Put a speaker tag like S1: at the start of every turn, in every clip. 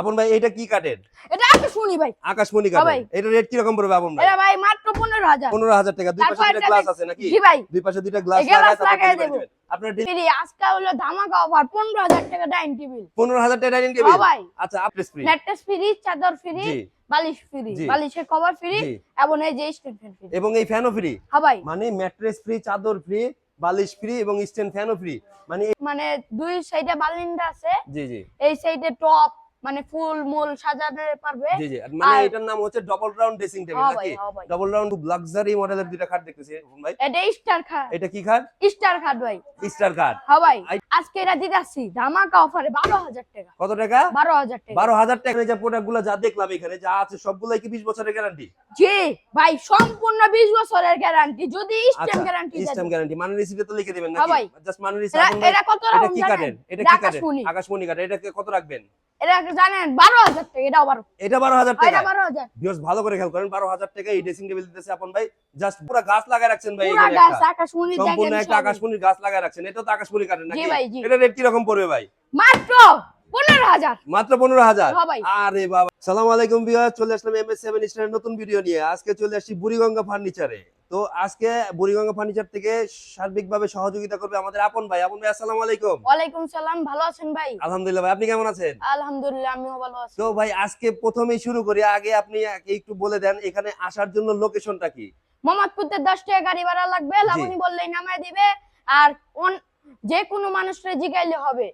S1: আপন ভাই এটা কি কাটেন
S2: এটা শুনি ভাই।
S1: আকাশমণি
S2: ভাই।
S1: এটা রেট কি রকম পড়বে আপন ভাই?
S2: এটা ভাই মাত্র পনেরো হাজার।
S1: পনেরো হাজার টাকা। দুই পাশে
S2: এটা
S1: গ্লাস আছে নাকি?
S2: জি ভাই।
S1: দুই পাশে দুইটা গ্লাস লাগায়
S2: দেবো।
S1: দিবেন। আপনার
S2: আজকে হলো ধামাকা অফার পনেরো হাজার টাকা ডাইনিং টেবিল
S1: পনেরো হাজার টাকা ডাইনিং টেবিল
S2: ভাই
S1: আচ্ছা আপনি ফ্রি
S2: ম্যাট্রেস ফ্রি চাদর ফ্রি বালিশ ফ্রি বালিশের কভার ফ্রি এবং এই যে স্ট্যান্ড ফ্যান ফ্রি
S1: এবং এই ফ্যানও ফ্রি
S2: হ্যাঁ ভাই।
S1: মানে ম্যাট্রেস ফ্রি চাদর ফ্রি বালিশ ফ্রি এবং স্ট্যান্ড ফ্যানও ফ্রি মানে
S2: মানে দুই সাইডে বালিন্দা আছে।
S1: জি জি।
S2: এই সাইডে টপ মানে ফুল মূল সাজাতে পারবে?
S1: জি জি। মানে এটার নাম হচ্ছে ডবল রাউন্ড ড্রেসিং টেবিল
S2: হ্যাঁ
S1: নাকি?
S2: হ্যাঁ
S1: ডবল রাউন্ড খুব লাক্সারি মডেলের দুইটা খাট দেখতেছি ভাই।
S2: এটা স্টার খাট।
S1: এটা কি খাট?
S2: স্টার খাট ভাই।
S1: স্টার খাট।
S2: হ্যাঁ ভাই। আজকে এটা দিতে আসছি ধামাকা অফারে বারো হাজার টাকা।
S1: কত টাকা?
S2: বারো হাজার টাকা।
S1: বারো হাজার টাকা। যে প্রোডাক্টগুলো যা দেখলাম এখানে যা আছে সবগুলাই কি বিশ বছরের গ্যারান্টি
S2: জি ভাই সম্পূর্ণ বিশ বছরের গ্যারান্টি যদি স্টেম
S1: আচ্ছা
S2: গ্যারান্টি
S1: সিস্টেম গ্যারান্টি মানে রিসিপ্টে তো লিখে দিবেন
S2: হ্যাঁ
S1: নাকি। জাস্ট মানে
S2: এটা
S1: রিসিপ্ট
S2: এটা কত
S1: এটা কি কাটেন এটা
S2: এটা
S1: কি কাটেন
S2: আকাশমণি।
S1: কাটেন এটাকে কত রাখবেন?
S2: এটা জানেন বারো হাজার টাকা এটাও বারো।
S1: এটা বারো হাজার টাকা।
S2: বারো হাজার।
S1: ভিউস ভালো করে খেয়াল করেন বারো হাজার টাকা এই ড্রেসিং টেবিল দিতেছে আপন ভাই। জাস্ট পুরো গাছ লাগায় রাখছেন ভাই
S2: পুরা
S1: এখানে
S2: গাছ
S1: একটা।
S2: আকাশমণি
S1: সম্পূর্ণ একটা আকাশমণির গাছ লাগায় রাখছেন। এটা তো আকাশমণি কাটেন
S2: জি
S1: নাকি? এটা রেট কি রকম পড়বে ভাই?
S2: মাত্র
S1: মাত্র পনেরো হাজার?
S2: হ্যাঁ
S1: আরে বাবা। সালাম আলাইকুম চলে আসলাম এম এস সেভেন নতুন ভিডিও নিয়ে। আজকে চলে আসছি বুড়িগঙ্গা ফার্নিচারে তো আজকে বুড়িগঙ্গা ফার্নিচার থেকে সার্বিকভাবে সহযোগিতা করবে আমাদের আপন ভাই। আপন ভাই আসসালামু আলাইকুম।
S2: ওয়ালাইকুম সালাম ভালো আছেন ভাই?
S1: আলহামদুলিল্লাহ ভাই আপনি কেমন আছেন?
S2: আলহামদুলিল্লাহ আমিও ভালো আছি।
S1: তো ভাই আজকে প্রথমেই শুরু করি। আগে আপনি একটু বলে দেন এখানে আসার জন্য লোকেশনটা কি?
S2: মোহাম্মদপুরতে দশ টাকা গাড়ি ভাড়া লাগবে লাবণী বললেই নামায় দিবে। আর যে কোনো মানুষের জিগাইলে হবে।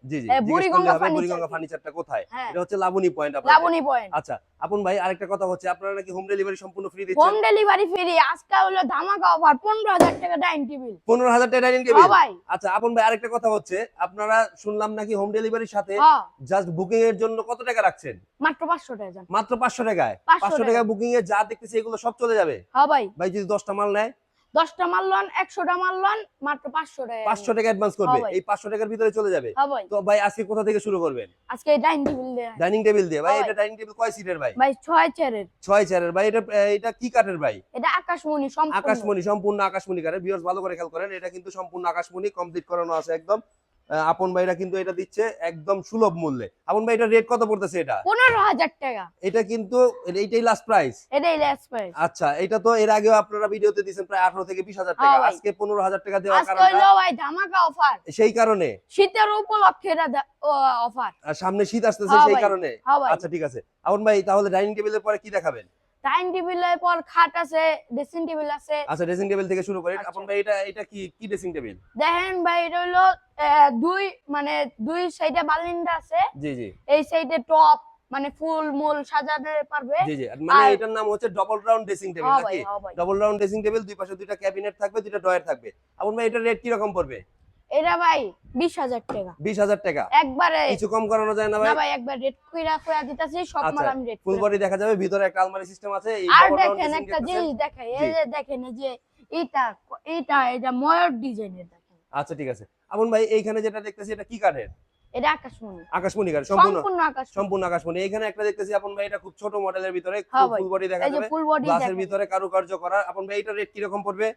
S2: বুড়িগঙ্গা
S1: বুড়িগঙ্গা? ফার্নিচারটা কোথায়?
S2: হ্যাঁ।
S1: এটা হচ্ছে লাবণী পয়েন্ট
S2: লাবণী পয়েন্ট
S1: আচ্ছা আপন ভাই আরেকটা কথা হচ্ছে আপনারা নাকি হোম ডেলিভারি সম্পূর্ণ ফ্রি দিচ্ছেন?
S2: হোম ডেলিভারি ফ্রি আজকাল হলো ধামাকা অফার পনেরো হাজার টাকা ডাইনিং টেবিল
S1: পনেরো হাজার টাকা ডাইনিং টেবিল
S2: ভাই
S1: আচ্ছা আপন ভাই আরেকটা কথা হচ্ছে আপনারা শুনলাম নাকি হোম ডেলিভারির সাথে জাস্ট বুকিং এর জন্য কত টাকা রাখছেন?
S2: মাত্র পাঁচশো টাকা
S1: মাত্র পাঁচশো টাকায়?
S2: 500 টাকা।
S1: বুকিং এ যা দেখতেছি এগুলো সব চলে যাবে?
S2: হ্যাঁ ভাই।
S1: ভাই যদি দশটা মাল নেয়?
S2: দশটা মারলন একশোটা মারলন মাত্র পাঁচশো টাকা
S1: পাঁচশো টাকা অ্যাডভান্স করবে। এই পাঁচশো টাকার ভিতরে চলে যাবে। তো ভাই আজকে কোথা থেকে শুরু করবেন?
S2: আজকে ডাইনিং টেবিল দিয়ে।
S1: ডাইনিং টেবিল দিয়ে। ভাই এটা ডাইনিং টেবিল কয় সিটের ভাই?
S2: ভাই ছয় চেয়ারের
S1: ছয় চেয়ারের ভাই এটা এটা কি কাঠের ভাই?
S2: এটা আকাশমণি সম্পূর্ণ।
S1: আকাশমণি সম্পূর্ণ আকাশমণি কাঠের। ভিউয়ার্স ভালো করে খেয়াল করেন এটা কিন্তু সম্পূর্ণ আকাশমণি কমপ্লিট করানো আছে একদম। আপন ভাইরা কিন্তু এটা দিচ্ছে একদম সুলভ মূল্যে। আপন ভাই এটা রেট কত পড়তেছে এটা?
S2: পনেরো হাজার টাকা।
S1: এটা কিন্তু এইটাই লাস্ট প্রাইস
S2: এটাই লেস প্রাইস
S1: আচ্ছা এটা তো এর আগেও আপনারা ভিডিওতে দিয়েছেন প্রায় আঠারো থেকে বিশ হাজার টাকা।
S2: হ্যাঁ
S1: আজকে পনেরো হাজার টাকা দেওয়ার
S2: আজকে
S1: কারণটা
S2: হলো ভাই ধামাকা অফার
S1: সেই কারণে?
S2: শীতের উপলক্ষে এটা অফার
S1: আর সামনে শীত আসতেছে
S2: হ্যাঁ
S1: সেই কারণে?
S2: হ্যাঁ
S1: আচ্ছা ঠিক আছে। আপন ভাই তাহলে ডাইনিং টেবিলের পরে কি দেখাবেন?
S2: ডাইনিং টেবিলের পর খাট আছে ড্রেসিং টেবিল আছে।
S1: আচ্ছা ড্রেসিং টেবিল থেকে শুরু করি
S2: আচ্ছা।
S1: আপন ভাই এটা এটা কি কি ড্রেসিং টেবিল
S2: দেখেন ভাই এটা হলো দুই মানে দুই সাইডে বালিন্দা আছে।
S1: জি জি।
S2: এই সাইডে টপ মানে ফুল মূল সাজাতে পারবে।
S1: জি জি। মানে এটার নাম হচ্ছে ডবল রাউন্ড ড্রেসিং টেবিল নাকি? ডবল রাউন্ড ড্রেসিং টেবিল দুই পাশে দুইটা ক্যাবিনেট থাকবে দুইটা ড্রয়ার থাকবে। আপন ভাই এটার রেট কি রকম পড়বে?
S2: এটা ভাই বিশ হাজার টাকা।
S1: বিশ হাজার টাকা?
S2: একবারে।
S1: কিছু কম করানো যায় না ভাই?
S2: না ভাই একবার রেড কইরা কইরা দিতাছি সব
S1: আচ্ছা,
S2: মাল আমি
S1: ফুল বডি দেখা যাবে ভিতরে একটা আলমারি সিস্টেম আছে এই
S2: আর দেখেন একটা জিনিস দেখাই এই যে দেখেন এই যে এটা এটা এটা ময়ূর ডিজাইনের দেখেন।
S1: আচ্ছা ঠিক আছে। আপন ভাই এইখানে যেটা দেখতেছি এটা কি কাঠের?
S2: এটা আকাশমণি।
S1: আকাশমণি কাঠ সম্পূর্ণ আকাশমণি। এখানে একটা দেখতেছি আপন ভাই এটা খুব ছোট মডেলের ভিতরে
S2: হ্যাঁ
S1: ফুল বডি দেখা যাবে। গ্লাসের ভিতরে কারুকার্য করা। আপন ভাই এটা রেট কি রকম পড়বে?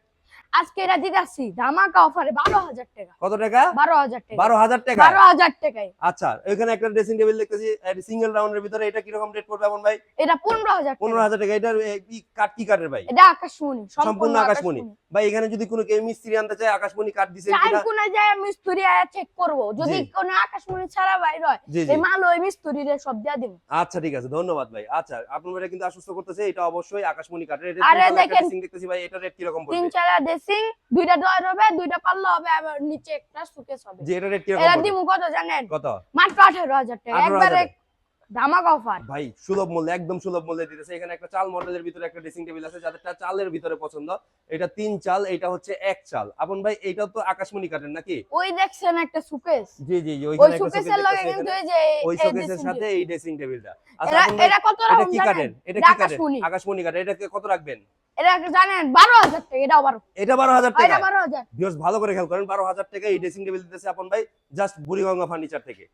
S2: আজকে এটা দিতাছি ধামাকা অফারে বারো হাজার টাকা।
S1: কত টাকা?
S2: বারো হাজার টাকা।
S1: বারো হাজার টাকা?
S2: বারো হাজার টাকায়।
S1: আচ্ছা এখানে একটা ড্রেসিং টেবিল দেখতেছি সিঙ্গেল রাউন্ডের ভিতরে এটা কি রকম রেট পড়বে আপন ভাই?
S2: এটা পনেরো হাজার
S1: পনেরো হাজার টাকা এটার এ, কি কাঠ কি কাঠের ভাই?
S2: এটা আকাশমণি
S1: সম্পূর্ণ আকাশমণি। ভাই এখানে যদি কোনো কেউ মিস্ত্রি আনতে চায় আকাশমণি কাঠ দিছে কিনা
S2: কোনা যায় মিস্ত্রি আয়া চেক করব। যদি কোনো আকাশমণি ছাড়া বাইর হয় এই মাল ওই মিস্ত্রিরে সব দিয়া দিব।
S1: আচ্ছা ঠিক আছে ধন্যবাদ ভাই। আচ্ছা আপনারা কিন্তু আশ্বস্ত করতেছে এটা অবশ্যই আকাশমণি কাঠের এটা
S2: আরে দেখেন।
S1: দেখতেছি ভাই এটা রেট কি রকম
S2: তিন
S1: পড়বে?
S2: চারা ড্রেসিং দুইটা ড্রয়ার হবে দুইটা পাল্লা হবে আবার নিচে একটা সুকেস হবে।
S1: যে এটা রেট কি হবে
S2: এরা
S1: পড়বে
S2: দিমু কত জানেন?
S1: কত?
S2: মাত্র আঠারো হাজার টাকা। একবারে ধামাকা অফার
S1: ভাই সুলভ মূল্যে একদম সুলভ মূল্যে দিতেছে। এখানে একটা চাল মডেলের ভিতরে একটা ড্রেসিং টেবিল আছে যাদেরটা চালের ভিতরে পছন্দ। এটা তিন চাল এটা হচ্ছে এক চাল। আপন ভাই তো আকাশমণি কাঠের নাকি?
S2: ওই দেখছেন একটা সুকেস
S1: জি জি জি
S2: ওই
S1: ওইখানে একটা
S2: সুকেসের লগে কিন্তু এই যে
S1: ওই
S2: dressing
S1: সাথে এই ড্রেসিং টেবিলটা আচ্ছা ভাই,
S2: কত
S1: এটা কি কাঠের? এটা
S2: এটা
S1: কি কাঠের?
S2: আকাশমণি।
S1: এটাকে কত রাখবেন?
S2: এটা জানেন বারো হাজার টাকা এটাও বারো।
S1: এটা বারো হাজার
S2: এটা
S1: টাকা
S2: বারো হাজার।
S1: ভিউয়ার্স ভালো করে খেয়াল করেন বারো হাজার টাকা এই ড্রেসিং টেবিল দিতেছে আপন ভাই জাস্ট বুড়িগঙ্গা ফার্নিচার থেকে।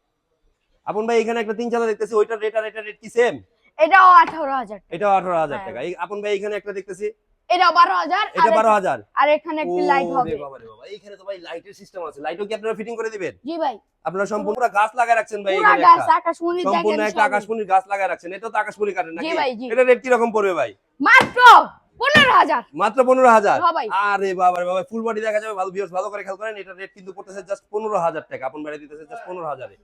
S1: আপন ভাই এখানে একটা তিন চালা দেখতেছি ওইটার রেট আর এটার রেট কি সেম
S2: এটাও আঠারো হাজার টাকা।
S1: এটাও আঠারো হাজার
S2: হ্যাঁ।
S1: টাকা। এই আপন ভাই এখানে একটা দেখতেছি।
S2: এটা বারো হাজার
S1: এটা বারো হাজার।
S2: আর এখানে একটি লাইট হবে।
S1: বাবা রে বাবা এইখানে তো ভাই লাইটের সিস্টেম আছে। লাইটও কি আপনারা ফিটিং করে দিবেন?
S2: জি ভাই।
S1: আপনারা সম্পূর্ণ পুরো গাছ লাগায় রাখছেন ভাই এখানে
S2: গাছ
S1: একটা।
S2: আকাশমণি
S1: সম্পূর্ণ একটা। আকাশমণির গাছ লাগায় রাখছেন। এটা তো আকাশমণি কাটেন
S2: জি
S1: নাকি?
S2: ভাই জি।
S1: এটা রেট কি রকম পড়বে ভাই?
S2: মাত্র পনেরো হাজার।
S1: মাত্র পনেরো হাজার? আরে বাবা রে বাবা ফুল বডি দেখা যাবে ভালো ভিউয়ার্স ভালো করে খেয়াল করেন এটা রেট কিন্তু পড়তেছে জাস্ট পনেরো হাজার টাকা। আপন বাইরে দিতেছে জাস্ট পনেরো হাজারে।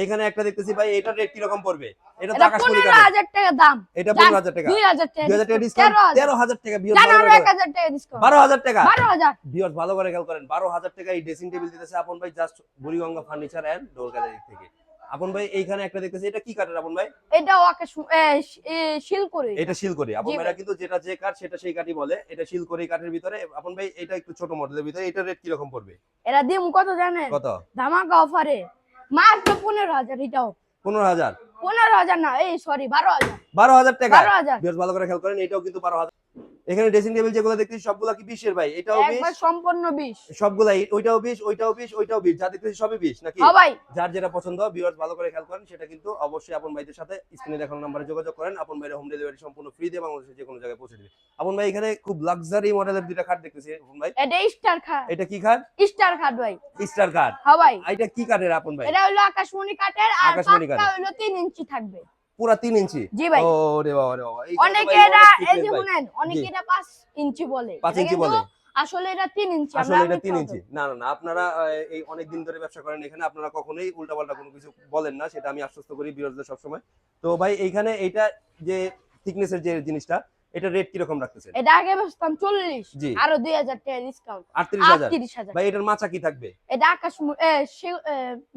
S1: এইখানে একটা দেখতেছি ভাই এটা রেট কি রকম পড়বে? এটা তো
S2: এটা পনেরো হাজার টাকা দাম।
S1: এটা পনেরো হাজার টাকা।
S2: দুই হাজার টাকা
S1: দুই হাজার টাকা ডিসকাউন্ট
S2: তেরো হাজার
S1: টাকা বারো হাজার টাকা।
S2: বারো হাজার।
S1: ভিউয়ার্স ভালো করে খেয়াল করেন বারো হাজার টাকা এই ড্রেসিং টেবিল দিতেছে আপন ভাই just Buriganga furniture and door gallery থেকে। আপন ভাই এইখানে একটা দেখতেছি এটা কি কাঠের আপন ভাই?
S2: এটাও আকাশ এ, এ, শিল করে।
S1: এটা শিল করি। আপন ভাইরা কিন্তু যেটা যে কাঠ সেটা সেই কাঠই বলে। এটা শিল করি কাঠের ভিতরে। আপন ভাই এটা একটু ছোট মডেলের ভিতরে। এটা রেট কি রকম পড়বে?
S2: এরা দিম কত জানেন?
S1: কত?
S2: ধামাকা অফারে মাত্র পনেরো হাজার এটাও।
S1: পনেরো হাজার?
S2: পনেরো হাজার না এই সরি বারো হাজার।
S1: বারো হাজার টাকা?
S2: বারো হাজার।
S1: বেশ ভালো করে খেয়াল করেন এটাও কিন্তু বারো হাজার। এখানে ড্রেসিং টেবিল যেগুলো দেখতেছি সবগুলা কি বিশের ভাই? এটাও বিশ
S2: সম্পূর্ণ বিশ
S1: সবগুলাই ওইটাও বিশ ওইটাও বিশ ওইটাও বিশ যা দেখতেছি সবই বিশ নাকি?
S2: হ্যাঁ ভাই।
S1: যার যেটা পছন্দ ভিউয়ার্স ভালো করে খেয়াল করেন সেটা কিন্তু অবশ্যই আপন ভাইদের সাথে স্ক্রিনে দেখানো নাম্বারে যোগাযোগ করেন। আপন ভাইয়ের হোম ডেলিভারি সম্পূর্ণ ফ্রি দিয়ে বাংলাদেশের যে কোনো জায়গায় পৌঁছে দিবে। আপন ভাই এখানে খুব লাক্সারি মডেলের দুইটা খাট দেখতেছি আপন ভাই।
S2: এটা স্টার খাট।
S1: এটা কি খাট?
S2: স্টার খাট ভাই।
S1: স্টার খাট।
S2: হ্যাঁ ভাই।
S1: এটা কি কাঠের আপন ভাই?
S2: এটা হলো আকাশমণি কাঠের আর
S1: আকাশমণি
S2: হলো তিন ইঞ্চি থাকবে।
S1: পুরা তিন ইঞ্চি?
S2: জি ভাই।
S1: ও বাবা রে বাবা।
S2: অনেকে এটা এই যে শুনেন অনেকে এটা পাঁচ ইঞ্চি বলে।
S1: পাঁচ ইঞ্চি বলে।
S2: আসলে এটা তিন ইঞ্চি
S1: আসলে এটা
S2: মিথ্যা
S1: ইঞ্চি। না না না আপনারা এই অনেক দিন ধরে ব্যবসা করেন এখানে আপনারা কখনোই উল্টাপাল্টা কোনো কিছু বলেন না সেটা আমি আশ্বস্ত করি বিরোধীদের সবসময়। তো ভাই এইখানে এইটা যে থিকনেসের যে জিনিসটা এটা রেট কীরকম রাখতেছেন?
S2: এটা আগে বেচতাম চল্লিশ
S1: জি।
S2: আরও দুই হাজার টাকা ডিসকাউন্ট
S1: আটত্রিশ হাজার।
S2: আটত্রিশ হাজার।
S1: ভাই এটার মাচা কি থাকবে?
S2: এটা আকাশ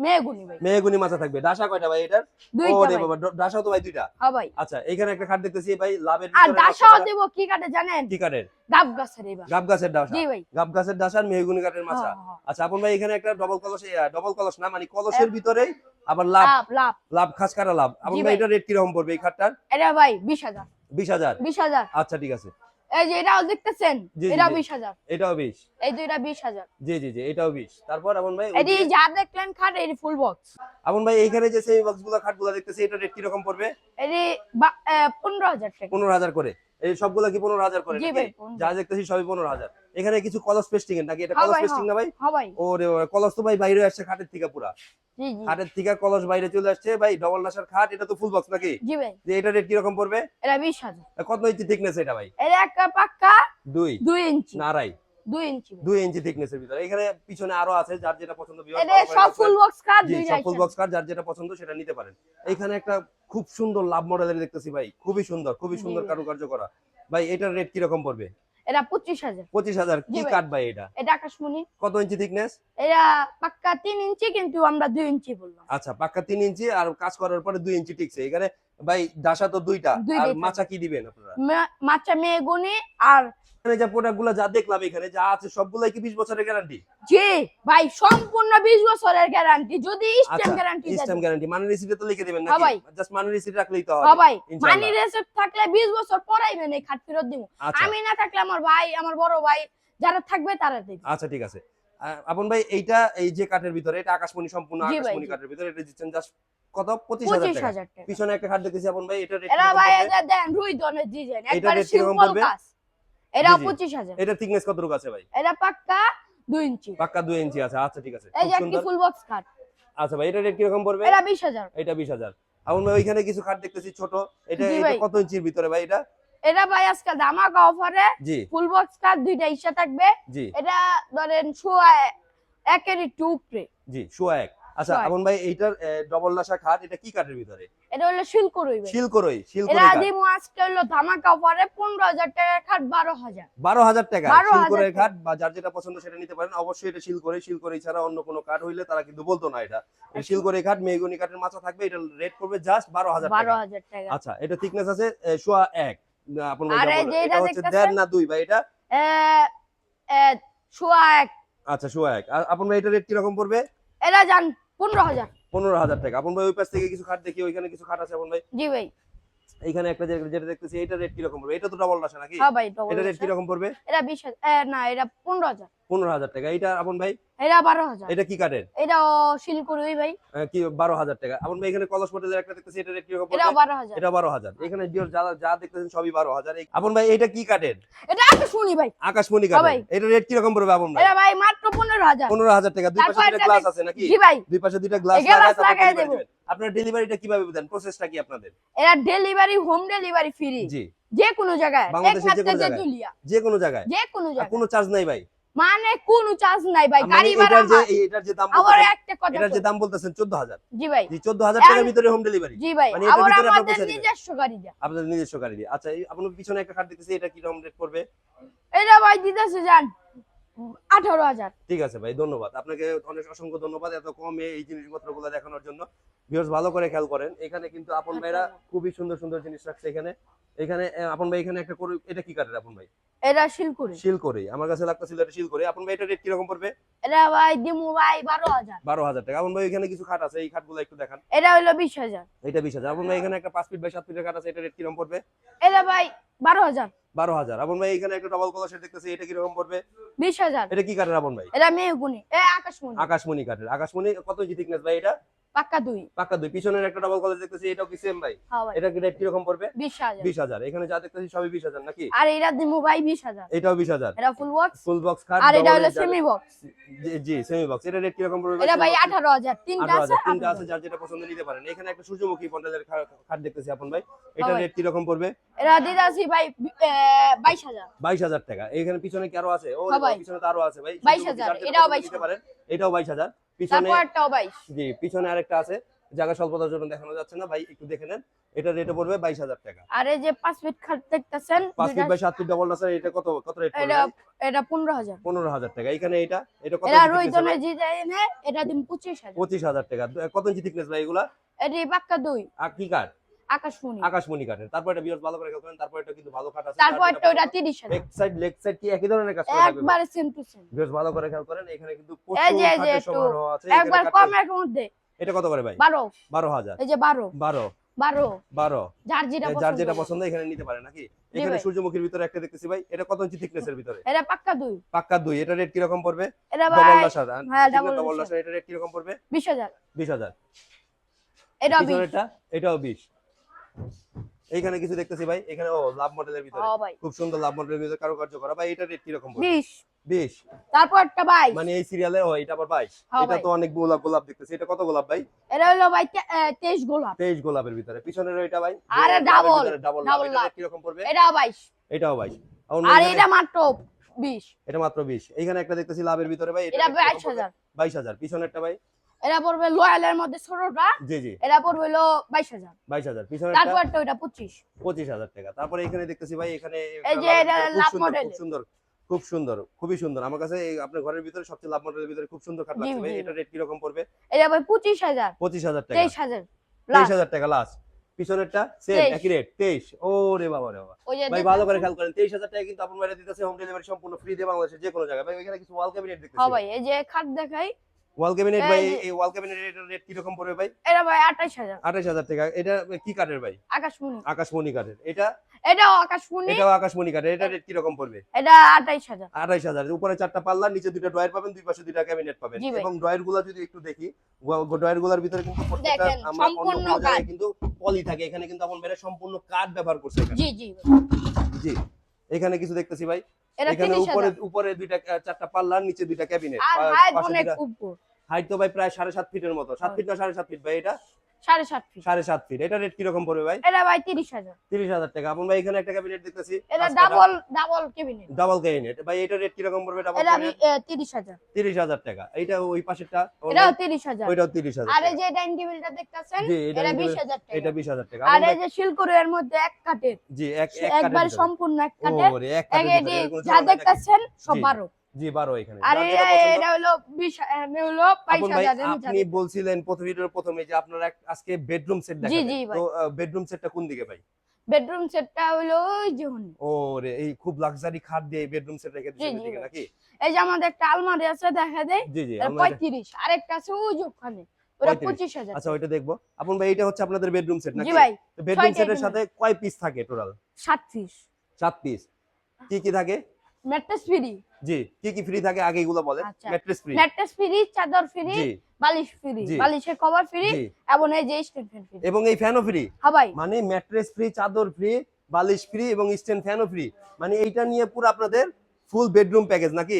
S2: মেয়েগুনি ভাই।
S1: মেয়েগুনি মাচা থাকবে। ডাসা কয়টা ভাই এটার? ও
S2: দুইটা
S1: রে বাবা ডাসাও তো ভাই দুইটা?
S2: হ্যাঁ ভাই।
S1: আচ্ছা এখানে একটা খাট দেখতেছি ভাই লাভের
S2: আর
S1: নকশা
S2: দিব কি কাটে জানেন?
S1: কি কাঠের
S2: গাব গাছের এবার।
S1: গাব গাছের ডাসা।
S2: জি ভাই।
S1: গাব গাছের ডাসা আর মাচা।
S2: হ্যাঁ, হ্যাঁ।
S1: আচ্ছা আপন ভাই এখানে একটা ডবল কলস ডবল কলস না মানে কলসের ভিতরে আবার লাভ।
S2: লাভ লাভ।
S1: খাস কাটা লাভ। আপন ভাই। এটা রেট কীরকম পড়বে এই খাটটার?
S2: এটা ভাই বিশ হাজার।
S1: বিশ হাজার?
S2: বিশ হাজার।
S1: আচ্ছা ঠিক আছে।
S2: এই যে এটাও দেখতেছেন? এটা
S1: জি।
S2: বিশ হাজার।
S1: এটাও বিশ।
S2: এই দুইটা বিশ হাজার।
S1: জি জি জি এটাও বিশ। তারপর আপন ভাই
S2: এই
S1: যে
S2: যা দেখলেন খাট এটি ফুল বক্স
S1: আপন ভাই এইখানে যে সেই বক্সগুলো খাটগুলো দেখতেছি এটা রেট কীরকম পড়বে?
S2: এই বা- এ, পনেরো হাজার টাকা।
S1: পনেরো হাজার করে। এই সবগুলো কি পনেরো হাজার করে যা দেখতেছি সবই পনেরো হাজার। এখানে কিছু কলস পেস্টিং এর নাকি? এটা কলস পেস্টিং না ভাই? ওরে কলস তো ভাই বাইরে আসছে খাটের থেকে পুরা। খাটের থেকে কলস বাইরে চলে আসছে। ভাই ডবল নাসার খাট এটা তো ফুল বক্স নাকি?
S2: জি ভাই।
S1: যে এটা রেট কি রকম পড়বে?
S2: এটা 20000
S1: কত ইঞ্চি থিকনেস এটা ভাই?
S2: এটা একটা পাক্কা
S1: 2
S2: 2 ইঞ্চি।
S1: নারাই
S2: দুই
S1: কারুকার্য করা। ভাই এটার কি রকম পড়বে?
S2: এটা
S1: কি
S2: কাট ভাই।
S1: এটা? কত ইঞ্চি
S2: এটা পাক্কা ইঞ্চি কিন্তু আমরা ইঞ্চি
S1: আচ্ছা পাক্কা তিন ইঞ্চি আর কাজ করার পরে দুই ইঞ্চি ঠিকছে এখানে ভাই ডাসা তো দুইটা আর মাচা কি দিবেন আপনারা?
S2: মাচা মেয়ে আর
S1: এখানে যে প্রোডাক্টগুলো যা দেখলাম এখানে যা আছে সবগুলাই কি বিশ বছরের গ্যারান্টি
S2: জি ভাই সম্পূর্ণ বিশ বছরের গ্যারান্টি যদি গ্যারান্টি
S1: সিস্টেম গ্যারান্টি মানি তো লিখে দিবেন
S2: হ্যাঁ
S1: নাকি? জাস্ট মানি রিসিট রাখলেই তো
S2: হ্যাঁ
S1: হবে
S2: ভাই
S1: ইনশাআল্লাহ।
S2: মানি রেসিপ্ট থাকলে বিশ বছর পরাইবেন এই খাট ফেরত দিব
S1: আচ্ছা।
S2: আমি না থাকলে আমার ভাই আমার বড় ভাই যারা থাকবে তারা দেবে
S1: আচ্ছা ঠিক আছে। আপন ভাই এইটা এই যে কাঠের ভিতরে এটা আকাশমণি সম্পূর্ণ আকাশমণি। কাঠের ভিতরে এটা দিচ্ছেন জাস্ট কত? পঁচিশ হাজার
S2: পঁচিশ
S1: টাকা। পিছনে একটা খাট দেখতেছি আপন ভাই এটা রেট
S2: এরা ভাই এদের দেন রুই ডিজাইন একবারে
S1: rate কীরকম
S2: সিম্পল কাজ। এরাও
S1: জি, জি।
S2: পঁচিশ হাজার।
S1: এটা থিকনেস কতটুকু আছে ভাই?
S2: এটা পাক্কা দুই ইঞ্চি।
S1: পাক্কা দুই ইঞ্চি আছে আচ্ছা ঠিক আছে।
S2: এই যে একটি ফুল বক্স খাট।
S1: আচ্ছা ভাই এটা রেট কীরকম পড়বে?
S2: এটা বিশ হাজার।
S1: এটা বিশ হাজার। আপন ভাই ওইখানে কিছু খাট দেখতেছি ছোট। এটা এটা কত ইঞ্চির ভিতরে ভাই এটা?
S2: এটা ভাই আজকাল ধামাকা অফারে ফুল বক্স কাট দুইটা ইচ্ছা থাকবে। এটা ধরেন শোয়া একের উপরে।
S1: জি সোয়া এক। আচ্ছা
S2: সোয়া।
S1: আপন ভাই এইটার ডবল লাসা খাট এটা কি কাঠের ভিতরে?
S2: এটা হলো শিল্ক রইবে
S1: শিল করই শিল
S2: এটা
S1: করে
S2: আজকে হলো ধামাকা পনেরো হাজার টাকার খাট বারো হাজার।
S1: বারো হাজার টাকা
S2: 12,000
S1: শিল করে
S2: টাকা।
S1: কাঠ বা যার যেটা পছন্দ সেটা নিতে পারেন। অবশ্যই এটা শিল করে শিল করে ছাড়া অন্য কোনো কাঠ হইলে তারা কিন্তু বলতো না এটা। এটা শিল করে কাঠ মেহগনি কাঠের মাথা থাকবে এটা রেট পড়বে জাস্ট বারো হাজার
S2: বারো
S1: টাকা।
S2: হাজার টাকা।
S1: আচ্ছা এটা থিকনেস আছে সোয়া এক। না, আপন ভাই যা
S2: এই যে
S1: এটা হচ্ছে দেড় না দুই ভাই এটা?
S2: শোয়া এক।
S1: আচ্ছা সোয়া এক। আর আপন ভাই এটা রেট কীরকম পড়বে?
S2: এটা যান পনেরো হাজার।
S1: পনেরো হাজার টাকা। আপন ভাই ওই পাশ থেকে কিছু খাট দেখি ওইখানে কিছু খাট আছে আপন ভাই?
S2: জি ভাই।
S1: এইখানে একটা যেটা দেখতেছি এটা রেট কীরকম পড়বে? এটা তো ডবল আসে নাকি?
S2: হ্যাঁ ভাই double
S1: এটা রেট
S2: আছে।
S1: কীরকম পড়বে?
S2: এটা বিশ হাজার এ, না এটা পনেরো হাজার।
S1: পনেরো হাজার টাকা। এটা আপন ভাই?
S2: এটা বারো হাজার।
S1: এটা কি কাঠের
S2: এটা শিলকুড়ি ভাই।
S1: কি বারো হাজার টাকা। আপন ভাই এখানে কলস মডেলের একটা দেখতেছি এটা রেট কীরকম
S2: এটা
S1: পড়বে
S2: বারো হাজার।
S1: এটা বারো হাজার। এখানে যে- যা যা দেখতেছেন সবই বারো হাজার। এই- আপন ভাই এটা কি কাটের?
S2: এটা শুনি ভাই।
S1: আকাশমণি
S2: হ্যাঁ ভাই।
S1: এটা রেট কীরকম পড়বে আপন ভাই?
S2: এটা ভাই মাত্র পনেরো হাজার।
S1: পনেরো হাজার টাকা। দুই পাশে দুটা গ্লাস আছে নাকি?
S2: জি ভাই।
S1: দুই পাশে দুইটা গ্লাস লাগায় তারপর আপনার ডেলিভারিটা কীভাবে দেন? প্রসেসটা কি আপনাদের?
S2: এটা ডেলিভারি হোম ডেলিভারি ফ্রি।
S1: জি।
S2: যে কোনো জায়গায়
S1: বাংলাদেশের যে কোনো জায়গায়? যে কোনো জায়গায়।
S2: যে কোনো
S1: আর
S2: জায়গায়।
S1: কোনো চার্জ নাই ভাই।
S2: মানে কোনো চার্জ নাই ভাই
S1: মানে
S2: গাড়ি ভাড়া
S1: এটার যে
S2: আমার।
S1: এটার যে দাম
S2: আবার
S1: বলতেছেন
S2: একটা কথা
S1: এটার যে দাম বলতেছেন চোদ্দ হাজার
S2: জি ভাই।
S1: জি চোদ্দ হাজার
S2: আর-
S1: টাকার ভিতরে হোম ডেলিভারি
S2: জি ভাই
S1: মানে এটার ভিতরে আপনার পৌঁছে
S2: নিজস্ব গাড়ি যা।
S1: আপনাদের নিজস্ব গাড়ি দিয়ে। আচ্ছা এই আপনার পিছনে একটা খাট দেখতেছি এটা কি রকম রেট করবে?
S2: এটা ভাই দিতেছে যান আঠারো হাজার।
S1: ঠিক আছে ভাই ধন্যবাদ। আপনাকে অনেক অসংখ্য ধন্যবাদ এত কমে এই জিনিসপত্রগুলো দেখানোর জন্য। ভিউয়ার্স ভালো করে খেয়াল করেন এখানে কিন্তু আপন ভাইরা খুবই সুন্দর সুন্দর জিনিস রাখছে এখানে। এখানে আপন ভাই এখানে একটা করে এটা কি কাঠের আপন ভাই?
S2: এটা শিলকুড়ি।
S1: শিল করে আমার কাছে লাগতেছিল এটা শিল করে আপন ভাই এটা রেট কীরকম পড়বে?
S2: এটা ভাই দিমু ভাই বারো হাজার।
S1: বারো হাজার টাকা। আপন ভাই এখানে কিছু খাট আছে এই খাটগুলো একটু দেখান।
S2: এটা বিশ
S1: এটা বিশ হাজার। আপন ভাই এখানে একটা পাঁচ ফিট বাই সাত ফিটের খাট আছে এটা রেট কীরকম পড়বে?
S2: এটা ভাই বারো হাজার।
S1: বারো হাজার। আপন ভাই এখানে একটা ডবল কলসের দেখতেছি এটা কীরকম পড়বে?
S2: বিশ হাজার।
S1: এটা কি কাঠের আপন ভাই?
S2: এটা মেহগুনি এ আকাশমণি।
S1: আকাশমণি কাঠের। আকাশমণি কত ইঞ্চি থিকনেস ভাই এটা?
S2: পাক্কা দুই।
S1: পাক্কা দুই। পিছনের একটা ডবল কলেজ দেখতেছি এটাও কি সেম ভাই?
S2: হ্যাঁ
S1: এটা কি রেট কীরকম পড়বে?
S2: বিশ হাজার।
S1: এখানে যা দেখতেছি সবই বিশ হাজার নাকি?
S2: আর এটা দিমু ভাই বিশ হাজার।
S1: এটাও বিশ হাজার।
S2: এটা ফুল বক্স
S1: ফুল বক্স খাট
S2: আর এটা হলো সেমি বক্স
S1: জি- জি সেমি বক্স এটা রেট কীরকম পড়বে
S2: এটা ভাই আঠারো হাজার। তিনটা আছে
S1: তিনটা আছে যার যেটা পছন্দ নিতে পারেন। এখানে একটা সূর্যমুখী পন্ডালের খাট দেখতেছি আপন ভাই। এটা
S2: ভাই।
S1: রেট কীরকম পড়বে?
S2: এটা ভাই বাইশ হাজার।
S1: টাকা। এখানে পিছনে কি আরও আছে? ও
S2: হ্যাঁ।
S1: পিছনে তো আরও আছে ভাই।
S2: 22,000
S1: যার
S2: এটাও 22,000
S1: এটাও বাইশ হাজার। পিছনে
S2: তারপর একটাও বাইশ
S1: জি পিছনে আরেকটা আছে। জায়গা স্বল্পতার জন্য দেখানো যাচ্ছে না। ভাই একটু দেখে নেন। এটা রেটে পড়বে বাইশ হাজার টাকা।
S2: আর এই যে পাঁচ ফিট খাট দেখতেছেন
S1: পাঁচ ফিট বাই ফিট ডবল আছে। এটা কত কত রেট পড়বে
S2: এটা এটা
S1: টাকা। এখানে এটা এটা কত
S2: রইতনে দিন পঁচিশ
S1: পঁচিশ টাকা। কত ইঞ্চি থিকনেস ভাই এগুলা?
S2: এটা পাক্কা দুই।
S1: আর কি
S2: আকাশমণি।
S1: আকাশমণি কাঠের। তারপর এটা বিয়ার ভালো করে করেন তারপর এটা কিন্তু ভালো কাঠ আছে
S2: তারপর একটা ওটা তিরিশ হাজার
S1: লেগ সাইড লেগ সাইড কি একই ধরনের কাজ করে
S2: একবারে সেম টু সেম
S1: বিয়ার ভালো করে খেয়াল করেন এখানে কিন্তু প্রচুর কাঠের
S2: একটু
S1: আছে
S2: একবার
S1: কাঠের-
S2: কমের মধ্যে।
S1: এটা কত করে ভাই?
S2: বারো।
S1: বারো হাজার।
S2: এই যে বারো।
S1: বারো।
S2: বারো।
S1: বারো।
S2: যার যেটা
S1: যার যেটা
S2: পছন্দ
S1: এখানে নিতে পারে নাকি? এখানে সূর্যমুখীর ভিতরে একটা দেখতেছি ভাই এটা কত ইঞ্চি থিকনেস এর ভিতরে?
S2: এটা পাক্কা দুই।
S1: পাক্কা দুই এটা রেট কীরকম পড়বে?
S2: এটা
S1: ডবল লাসার
S2: হ্যাঁ,
S1: ডবল
S2: লাসার।
S1: এটা রেট কীরকম পড়বে?
S2: বিশ হাজার।
S1: বিশ হাজার।
S2: এটা বিশ।
S1: পিছনেরটা এটাও বিশ। এইখানে কিছু দেখতেছি ভাই এখানে ও লাভ মডেলের ভিতরে। খুব সুন্দর লাভ মডেলের ভিতরে কারুকার্য করা। ভাই এটা রেট কীরকম পড়বে
S2: বিশ।
S1: বিশ?
S2: তারপর একটা বাইশ।
S1: মানে এই সিরিয়ালে ও এটা আবার বাইশ? এটা তো অনেক গোলাপ গোলাপ দেখতেছি। এটা কত গোলাপ ভাই?
S2: এটা হলো ভাই তে- এ, তেইশ গোলাপ।
S1: তেইশ গোলাপের ভিতরে। পিছনের ভাই?
S2: আরে
S1: ডাবল এটা পড়বে?
S2: এটা
S1: এটাও
S2: আর এটা মাত্র
S1: এটা এখানে একটা দেখতেছি লাভের ভিতরে ভাই।
S2: এটা বাইশ হাজার।
S1: বাইশ হাজার। পিছনেরটা ভাই?
S2: এটা পড়বে লয়ালের মধ্যে ছোটটা
S1: জি জি।
S2: এটা পড়বে হলো বাইশ হাজার।
S1: বাইশ হাজার। পিছনেরটা?
S2: তারপর ওইটা পঁচিশ।
S1: পঁচিশ হাজার টাকা। তারপরে এখানে দেখতেছি ভাই এখানে
S2: এই যে এটা লাভ মডেলের।
S1: খুব সুন্দর খুব সুন্দর খুবই সুন্দর। আমার কাছে আপনার ঘরের ভিতরে সবচেয়ে লাভ মডেলের ভিতরে খুব সুন্দর খাট লাগছে ভাই। এটা রেট কীরকম পড়বে?
S2: এটা ভাই পঁচিশ হাজার।
S1: পঁচিশ হাজার টাকা।
S2: তেইশ হাজার।
S1: টাকা লাস্ট পিছনেরটা সেম একই রেট তেইশ। ও রে বাবা। রে বাবা ভাই ভালো করে খেয়াল করেন তেইশ হাজার টাকা কিন্তু আপনার বাইরে দিতেছে হোম ডেলিভারি সম্পূর্ণ ফ্রি দিয়ে বাংলাদেশের যে কোনো জায়গায়। ভাই এখানে কিছু ওয়াল ক্যাবিনেট দেখতেছি।
S2: হ্যাঁ ভাই এই যে খাট দেখাই
S1: ওয়াল ক্যাবিনেট ভাই এই ওয়াল ক্যাবিনেট রেট কীরকম পড়বে ভাই?
S2: এটা ভাই আঠাইশ হাজার।
S1: আঠাশ হাজার টাকা। এটা কি কাঠের ভাই?
S2: আকাশমণি।
S1: আকাশমণি কাঠের। এটা?
S2: এটাও আকাশমণি।
S1: এটাও আকাশমণি কাঠের। এটা রেট কীরকম পড়বে?
S2: এটা আঠাইশ হাজার।
S1: আড়াইশ হাজার। উপরে চারটা পাল্লা নিচে দুইটা ড্রয়ার পাবেন দুই পাশে দুইটা ক্যাবিনেট পাবেন। এবং ড্রয়ারগুলা যদি একটু দেখি ড্রয়ারগুলার ভিতরে কিন্তু প্রত্যেকটা আমরা
S2: সম্পূর্ণ কাঠ।
S1: কিন্তু পলি থাকে। এখানে কিন্তু আপন সম্পূর্ণ কাঠ ব্যবহার করছে এখানে।
S2: জি জি।
S1: জি। এখানে কিছু দেখতেছি ভাই। এখানে উপরে উপরে দুইটা চারটা পাল্লা নিচে দুইটা ক্যাবিনেট।
S2: আর হাইট অনেক উপর।
S1: হাইট তো ভাই প্রায় সাড়ে সাত ফিটের মতো। সাত ফিট না সাড়ে সাত ফিট ভাই এটা?
S2: সাড়ে সাত ফিট
S1: সাড়ে সাত ফিট এটা রেট কীরকম পড়বে ভাই?
S2: এটা ভাই তিরিশ হাজার।
S1: তিরিশ হাজার টাকা। আপন ভাই এখানে একটা ক্যাবিনেট দেখতেছি।
S2: এটা double double cabinet
S1: double cabinet ভাই এটা রেট কীরকম পড়বে ডাবল
S2: এটা তিরিশ হাজার।
S1: তিরিশ হাজার টাকা। এইটা ওই পাশেরটা? ওর
S2: এটাও তিরিশ হাজার।
S1: ওইটাও তিরিশ হাজার
S2: আর এই যে ডাইনিং টেবিলটা দেখতেছেন
S1: এটা
S2: বিশ হাজার টাকা।
S1: এটা বিশ হাজার টাকা।
S2: আর এই
S1: ভাই-
S2: যে শিলকুড়ের মধ্যে এক কাঠের।
S1: জি এক এক
S2: একবার সম্পূর্ণ এক কাঠের। যা? দেখতেছেন সব বারো।
S1: জি বারো এখানে।
S2: আর এটা হলো এ হলো
S1: আপন আপনি বলছিলেন প্রথম ভিডিওর প্রথমে যে আপনার আজকে বেডরুম সেট দেখাবেন তো বেডরুম সেটটা কোন দিকে ভাই?
S2: বেডরুম সেটটা হলো ওই যে হন।
S1: ও এই খুব লাক্সারি খাট দিয়ে বেডরুম সেট রেখে দিয়েছেন
S2: ভাই।
S1: নাকি?
S2: এই যে আমাদের একটা আলমারি আছে দেখা দেয়
S1: জি জি
S2: এটা
S1: আমরা এটা-
S2: পঁয়ত্রিশ আরেকটা আছে ওই ওখানে।
S1: 35
S2: পঁচিশ হাজার।
S1: আচ্ছা ওইটা দেখব। আপন ভাই এটা হচ্ছে আপনাদের বেডরুম সেট নাকি?
S2: জি ভাই
S1: বেডরুম সেটের সাথে কয় পিস থাকে টোটাল
S2: সাত পিস
S1: সাত পিস কি কি থাকে?
S2: ম্যাট্রেস ফ্রি
S1: জি কি কি ফ্রি থাকে আগে এগুলো বলেন। ম্যাট্রেস ফ্রি
S2: ম্যাট্রেস ফ্রি চাদর ফ্রি বালিশ ফ্রি বালিশের কভার ফ্রি এবং এই যে স্ট্যান্ড ফ্যান ফ্রি
S1: এবং এই ফ্যানও ফ্রি
S2: হ্যাঁ
S1: মানে ম্যাট্রেস ফ্রি চাদর ফ্রি বালিশ ফ্রি এবং স্ট্যান্ড ফ্যানও ফ্রি মানে এইটা নিয়ে পুরো আপনাদের ফুল বেডরুম প্যাকেজ নাকি?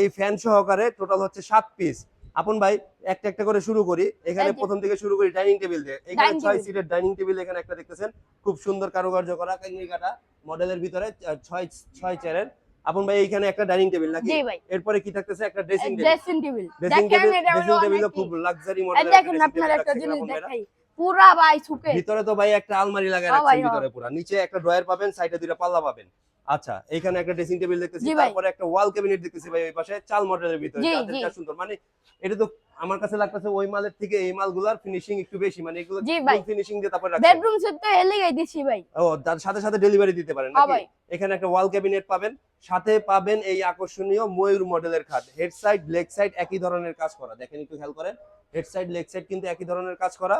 S1: এই ফ্যান সহকারে টোটাল হচ্ছে সাত পিস আপন ভাই একটা একটা করে শুরু করি। এখানে প্রথম থেকে শুরু করি ডাইনিং টেবিল দিয়ে। এখানে
S2: Dining
S1: ছয় সিটের ডাইনিং টেবিল এখানে একটা দেখতেছেন। খুব সুন্দর কারুকার্য করা কাটা মডেলের ভিতরে আহ, ছয় ছয় চেয়ারের আপন ভাই এইখানে একটা ডাইনিং টেবিল নাকি? এরপরে কি থাকতেছে? একটা dressing table
S2: dressing table
S1: dressing
S2: দেখেন
S1: টেবিল
S2: এটা
S1: ড্রেসিং
S2: অনেক
S1: খুব লাক্সারি
S2: মডেল
S1: এটা
S2: দেখেন আপনার একটা জিনিস দেখাই। পুরা ভাই সুকে
S1: ভিতরে তো ভাই একটা আলমারি লাগায় রাখছেন ভিতরে পুরো। নিচে একটা ড্রয়ার পাবেন সাইডে দুইটা পাল্লা পাবেন। আচ্ছা এখানে একটা ড্রেসিং টেবিল দেখতেছি তারপরে একটা ওয়াল ক্যাবিনেট দেখতেছি ভাই ওই পাশে চাল মডেলের ভিতরে
S2: জি।
S1: সুন্দর মানে এটা তো আমার কাছে লাগতেছে ওই মালের থেকে এই মালগুলার ফিনিশিং একটু বেশি মানে এগুলো
S2: ভাই।
S1: ফিনিশিং দিয়ে তারপরে রাখছেন
S2: বেডরুম সেট তো হেলে গাই দিছি ভাই।
S1: ও তার সাথে সাথে ডেলিভারি দিতে পারেন
S2: হ্যাঁ
S1: নাকি? এখানে একটা ওয়াল ক্যাবিনেট পাবেন সাথে পাবেন এই আকর্ষণীয় ময়ূর মডেলের খাট। হেড সাইড লেগ সাইড একই ধরনের কাজ করা। দেখেন একটু খেয়াল করেন হেড সাইড লেগ সাইড কিন্তু একই ধরনের কাজ করা।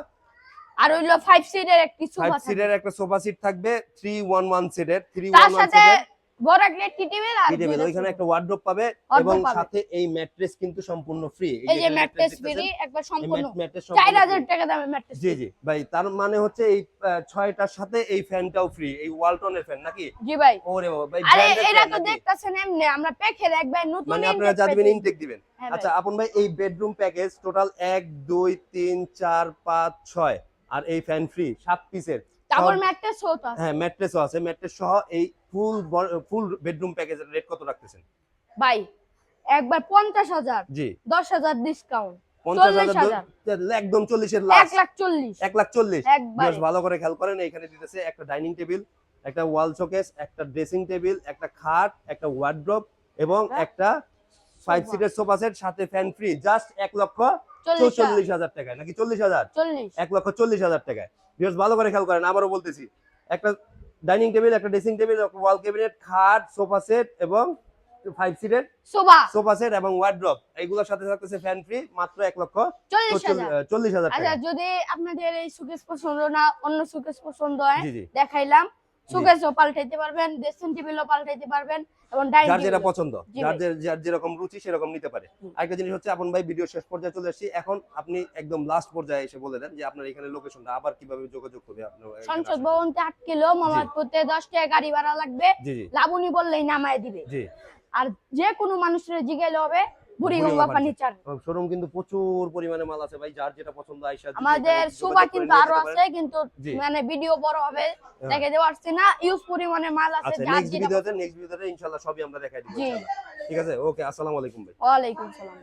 S2: আর হইল 5 সিটের একটি সোফা
S1: সিটের একটা সোফা সিট থাকবে থ্রি ওয়ান ওয়ান সিটের থ্রি
S2: তার
S1: ওয়ান ওয়ান
S2: সাথে
S1: সিটের
S2: বড় একটা টি টেবিল আর
S1: টেবিল
S2: দুইটা
S1: ওইখানে একটা ওয়ার্ড্রপ পাবে এবং সাথে এই ম্যাট্রেস কিন্তু সম্পূর্ণ ফ্রি
S2: এই যে ম্যাট্রেস ফ্রি একবার সম্পূর্ণ। 4000 টাকা দামের ম্যাট্রেস
S1: জি জি। ভাই তার মানে হচ্ছে এই আহ, ছয়টার সাথে এই ফ্যানটাও ফ্রি এই ওয়ালটনের ফ্যান নাকি?
S2: জি ভাই।
S1: ওরে বাবা ভাই
S2: আরে এরা তো দেখতাছেন এমনি আমরা একবার নতুন
S1: মানে আপনারা যা দিবেন ইনটেক দিবেন।
S2: হ্যাঁ
S1: আচ্ছা আপন ভাই এই বেডরুম প্যাকেজ টোটাল এক দুই তিন চার পাঁচ ছয়। আর এই ফ্যান ফ্রি সাত পিসের
S2: ম্যাট্রেস হতো
S1: হ্যাঁ ম্যাট্রেসও আছে। ম্যাট্রেস সহ এই ফুল ফুল বেডরুম প্যাকেজের রেট কত রাখতেছেন?
S2: ভাই একবার 50000
S1: জি।
S2: 10000 ডিসকাউন্ট চল্লিশ
S1: একদম চল্লিশের
S2: 1
S1: লাস্ট
S2: লাখ 40
S1: এক লাখ চল্লিশ। ভালো করে খেয়াল করেন এখানে দিতেছে একটা ডাইনিং টেবিল একটা ওয়াল শোকেস একটা ড্রেসিং টেবিল একটা খাট একটা ওয়ার্ড্রপ এবং
S2: হ্যাঁ।
S1: একটা ফাইভ সিটের সোফা সেট সাথে ফ্যান ফ্রি জাস্ট এক লক্ষ
S2: 40
S1: চল্লিশ হাজার টাকায় নাকি চল্লিশ হাজার? এক লক্ষ চল্লিশ হাজার টাকায়। ভালো করে খেয়াল করেন আবারও বলতেছি। একটা ডাইনিং টেবিল একটা ড্রেসিং টেবিল ওয়াল ক্যাবিনেট খাট সোফা সেট এবং ফাইভ সিটের
S2: সোফা
S1: সোফা সেট এবং ওয়ার্ড্রপ এইগুলোর সাথে থাকতেছে ফ্যান ফ্রি মাত্র এক লক্ষ চল্লিশ হাজার।
S2: আচ্ছা যদি আপনাদের এই পছন্দ না অন্য পছন্দ হয় দেখাইলাম। সুকেসও পাল্টাইতে পারবেন ড্রেসিং টেবিলও পাল্টাইতে পারবেন এবং ডাইনিং
S1: যার যেটা পছন্দ যার যার যেরকম রুচি সেরকম নিতে পারে। আরেকটা জিনিস হচ্ছে আপন ভাই ভিডিও শেষ পর্যায়ে চলে এখন আপনি একদম লাস্ট পর্যায়ে এসে বলে দেন যে আপনার এখানে লোকেশনটা আবার কীভাবে যোগাযোগ করবে আপনার
S2: সংসদ ভবনতে আট কিলো মোহাম্মদপুরতে দশ টাকা গাড়ি ভাড়া লাগবে। লাবণী বললেই নামায় দিবে।
S1: জি।
S2: আর যে কোনো মানুষের জিগাইলে হবে বুড়িগঙ্গা
S1: বুড়িগঙ্গা
S2: ফার্নিচার
S1: শোরুম কিন্তু প্রচুর পরিমাণে মাল আছে ভাই যার যেটা পছন্দ আইসা
S2: আমাদের কিন্তু
S1: আরও
S2: আছে কিন্তু মানে ভিডিও বড় হবে
S1: হ্যাঁ।
S2: দেখাতে পারছি না ইউজ পরিমাণে মাল আছে
S1: আচ্ছা
S2: যার
S1: নেক্সট
S2: যেটা
S1: ভিডিওতে নেক্সট ভিডিওতে ইনশাআল্লাহ সবই আমরা দেখাই দিব। ঠিক আছে ওকে আসসালামু আলাইকুম ভাই।
S2: সালাম